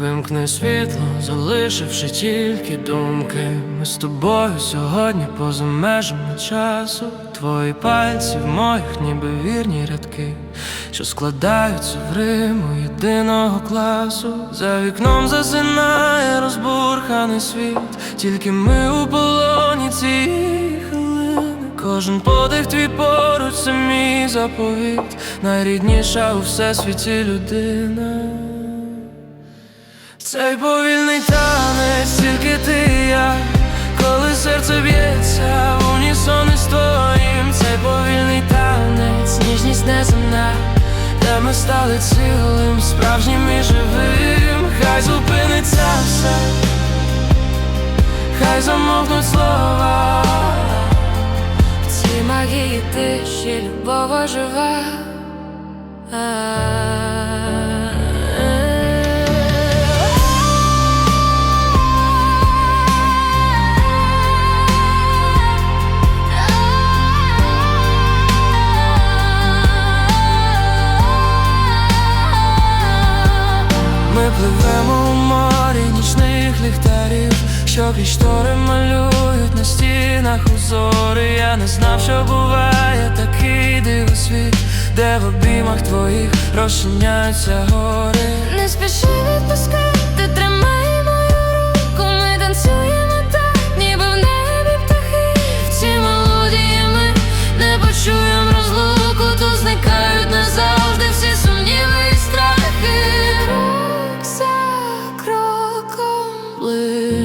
Вимкни світло, залишивши тільки думки. Ми з тобою сьогодні поза межами часу. Твої пальці в моїх, ніби вірні рядки, що складаються в риму єдиного класу. За вікном засинає розбурханий світ, тільки ми у полоні цієї хвилини. Кожен подих твій поруч це мій заповіт, найрідніша у всесвіті людина. Цей повільний танець, тільки ти і я, коли серце б'ється, в унісон із твоїм. Цей повільний танець, ніжність неземна, де ми стали цілим, справжнім і живим, хай зупиниться все, хай замовкнуть слова. В цій магії тиші любов ожива. Ми пливемо у морі нічних ліхтарів, що крізь штори малюють на стінах узори. Я не знав, що буває такий дивосвіт, де в обіймах твоїх розчиняються гори. Не спіши відпускати,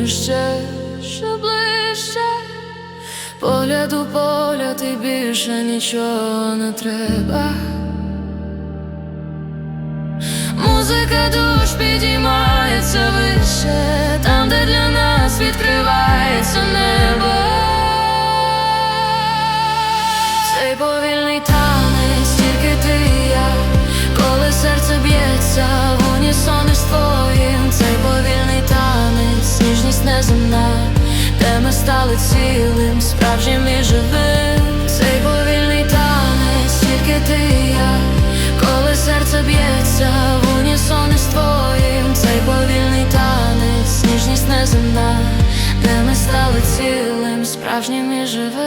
ближче, ще ближче. Погляд у погляд і більше нічого не треба. Музика душ підіймається вище, там, де для нас відкривається небо. Стали цілим, справжнім і живим. Цей повільний танець, тільки ти і я, коли серце б'ється в унісон із твоїм, цей повільний танець, ніжність неземна, де ми стали цілим, справжнім і живим.